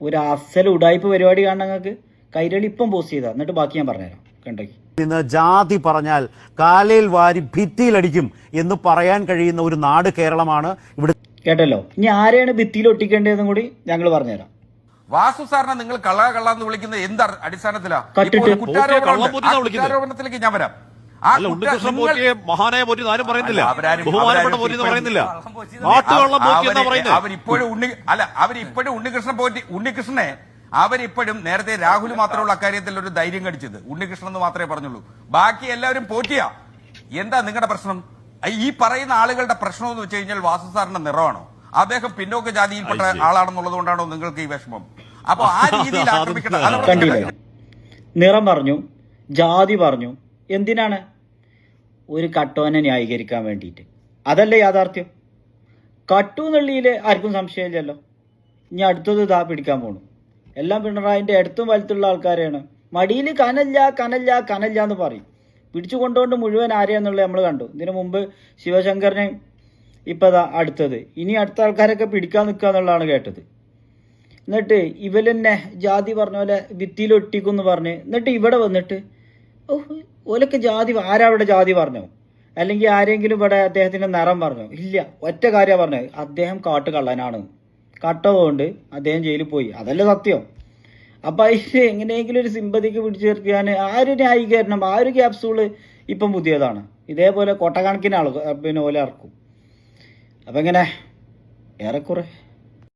ഒരു അസൽ ഉടായ്പ പരിപാടി കാണണം നിങ്ങൾക്ക്. കൈരളി ഇപ്പം പോസ്റ്റ് ചെയ്താൽ എന്നിട്ട് ബാക്കി ഞാൻ പറഞ്ഞുതരാം. കണ്ടോ? ഇന്ന് ജാതി പറഞ്ഞാൽ കാലയിൽ വാരി ഭിത്തിയിലടിക്കും എന്ന് പറയാൻ കഴിയുന്ന ഒരു നാട് കേരളമാണ് ഇവിടെ. കേട്ടല്ലോ? ഇനി ആരെയാണ് ഭിത്തിയിൽ ഒട്ടിക്കേണ്ടതെന്നും കൂടി ഞങ്ങൾ പറഞ്ഞുതരാം. വാസു സാറിനെ നിങ്ങൾ കള്ളാ കള്ള എന്ന് വിളിക്കുന്നത്. എന്ത് അടിസ്ഥാനത്തിലാണ് കുറ്റാരോപണത്തിലേക്ക് ഞാൻ വരാം. മഹാനായ പോറ്റി ആരും പറയുന്നില്ല. ബഹുമാനപ്പെട്ട അവരാരും പോറ്റി ഇപ്പോഴും- പറയുന്നില്ല. ആട്ടുകള്ളം പോറ്റി എന്നാ അവർ പറയുന്നത് അവരിപ്പോഴും ഉണ്ണി അല്ല അവരിപ്പോഴും ഉണ്ണികൃഷ്ണൻ പോറ്റി ഉണ്ണികൃഷ്ണനെ അവരിപ്പോഴും നേരത്തെ രാഹുൽ മാത്രമുള്ള അക്കാര്യത്തിൽ ഒരു ധൈര്യം കടിച്ചത്. ഉണ്ണികൃഷ്ണൻ എന്ന് മാത്രമേ പറഞ്ഞുള്ളൂ. ബാക്കി എല്ലാവരും പോറ്റിയാ. എന്താ നിങ്ങളുടെ പ്രശ്നം? ഈ പറയുന്ന ആളുകളുടെ പ്രശ്നം എന്ന് വെച്ച് കഴിഞ്ഞാൽ വാസു സാറിന്റെ നിറമാണോ? അദ്ദേഹം പിന്നോക്ക ജാതിയിൽപ്പെട്ട ആളാണെന്നുള്ളതുകൊണ്ടാണോ ആളാണെന്നുള്ളത് കൊണ്ടാണോ നിങ്ങൾക്ക് ഈ വിഷമം? അപ്പൊ ആ രീതിയിൽ ആക്രമിക്കണം നിറം പറഞ്ഞു ജാതി പറഞ്ഞു എന്തിനാണ്? ഒരു കട്ടോനെ ന്യായീകരിക്കാൻ വേണ്ടിയിട്ട്. അതല്ലേ യാഥാർത്ഥ്യം? കട്ടു എന്നുള്ളിയിൽ ആർക്കും സംശയമില്ലല്ലോ. ഇനി അടുത്തത് ഇതാ പിടിക്കാൻ പോണു. എല്ലാം പിണറായിന്റെ അടുത്തും വലുത്തുള്ള ആൾക്കാരെയാണ്. മടിയിൽ കനല്ല കനല്ല കനല്ല എന്ന് പറയും. പിടിച്ചു കൊണ്ടുകൊണ്ട് മുഴുവൻ ആരെയാന്നുള്ളത് നമ്മൾ കണ്ടു. ഇതിനു മുമ്പ് ശിവശങ്കറിനെ ഇപ്പം അതാ അടുത്തത്. ഇനി അടുത്ത ആൾക്കാരൊക്കെ പിടിക്കാൻ നിൽക്കുക എന്നുള്ളതാണ് കേട്ടത്. എന്നിട്ട് ഇവലെന്നെ ജാതി പറഞ്ഞ പോലെ ഭിത്തിയിൽ ഒട്ടിക്കുന്ന് പറഞ്ഞ് എന്നിട്ട് ഇവിടെ വന്നിട്ട് ഓലൊക്കെ ജാതി ആരാ ജാതി പറഞ്ഞു? അല്ലെങ്കിൽ ആരെങ്കിലും ഇവിടെ അദ്ദേഹത്തിന്റെ നിറം പറഞ്ഞു? ഇല്ല ഒറ്റ കാര്യമാണ് പറഞ്ഞത്. അദ്ദേഹം കാട്ടുകള്ളനാണ്. കട്ടതുകൊണ്ട് അദ്ദേഹം ജയിലിൽ പോയി. അതല്ല സത്യം. അപ്പൊ അതിന് എങ്ങനെയെങ്കിലും ഒരു സിമ്പതിക്ക് പിടിച്ചു ചേർക്കാൻ ആ ഒരു ന്യായീകരണം ആ ഒരു ക്യാപ്സൂൾ ഇപ്പം പുതിയതാണ്. ഇതേപോലെ കൊട്ടക്കണക്കിന് ആൾ പിന്നെ ഓല ഇറക്കും. അപ്പം എങ്ങനെ? ഏറെക്കുറെ.